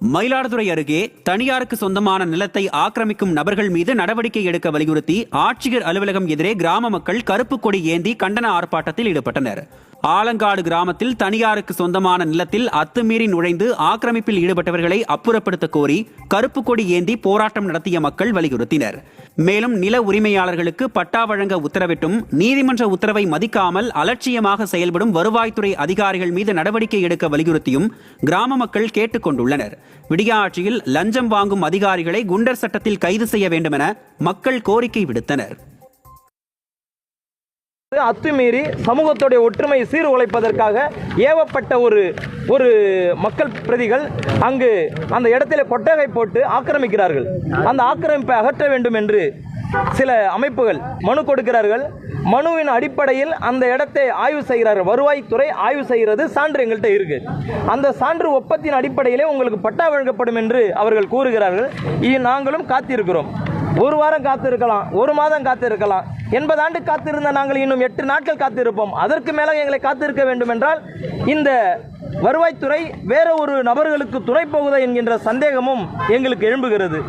மயிலாடுதுறை அருகே தனியாருக்கு சொந்தமான நிலத்தை ஆக்கிரமிக்கும் நபர்கள் மீது நடவடிக்கை எடுக்க வலியுறுத்தி ஆட்சியர் அலுவலகம் எதிரே கிராம மக்கள் கருப்பு கொடி ஏந்தி கண்டன ஆர்ப்பாட்டத்தில் ஈடுபட்டனர். ஆலங்காடு கிராமத்தில் தனியாருக்கு சொந்தமான நிலத்தில் அத்துமீறி நுழைந்து ஆக்கிரமிப்பில் ஈடுபட்டவர்களை அப்புறப்படுத்த கோரி கருப்பு கொடி ஏந்தி போராட்டம் நடத்திய மக்கள் வலியுறுத்தினர். மேலும் நில உரிமையாளர்களுக்கு பட்டா வழங்க உத்தரவிட்டும் நீதிமன்ற உத்தரவை மதிக்காமல் அலட்சியமாக செயல்படும் வருவாய்த்துறை அதிகாரிகள் மீது நடவடிக்கை எடுக்க வலியுறுத்தியும் கிராம மக்கள் கேட்டுக் கொண்டுள்ளனர். விடியா ஆட்சியில் லஞ்சம் வாங்கும் அதிகாரிகளை குண்டர் சட்டத்தில் கைது செய்ய வேண்டுமென மக்கள் கோரிக்கை விடுத்தனர். அத்துமீறி சமூகத்துடைய ஒற்றுமை சீர்குலைப்பதற்காக ஏவப்பட்ட ஒரு ஒரு மக்கள் பிரதிகள் அங்கு அந்த இடத்திலே கொட்டகை போட்டு ஆக்கிரமிக்கிறார்கள். அந்த ஆக்கிரமிப்பை அகற்ற வேண்டும் என்று சில அமைப்புகள் மனு கொடுக்கிறார்கள். மனுவின் அடிப்படையில் அந்த இடத்தை ஆய்வு செய்கிறார்கள் வருவாய்த்துறை ஆய்வு செய்கிறது. சான்று எங்கள்கிட்ட இருக்கு. அந்த சான்று ஒப்பத்தின் அடிப்படையிலே உங்களுக்கு பட்டா வழங்கப்படும் என்று அவர்கள் கூறுகிறார்கள். இது நாங்களும் காத்திருக்கிறோம். ஒரு வாரம் காத்திருக்கலாம். ஒரு மாதம் காத்திருக்கலாம். எண்பது ஆண்டு காத்திருந்த நாங்கள் இன்னும் எட்டு நாட்கள் காத்திருப்போம். அதற்கு மேலே எங்களை காத்திருக்க வேண்டும் என்றால் இந்த வருவாய்த்துறை வேற ஒரு நபர்களுக்கு துணை போகுதா என்கின்ற சந்தேகமும் எங்களுக்கு எழும்புகிறது.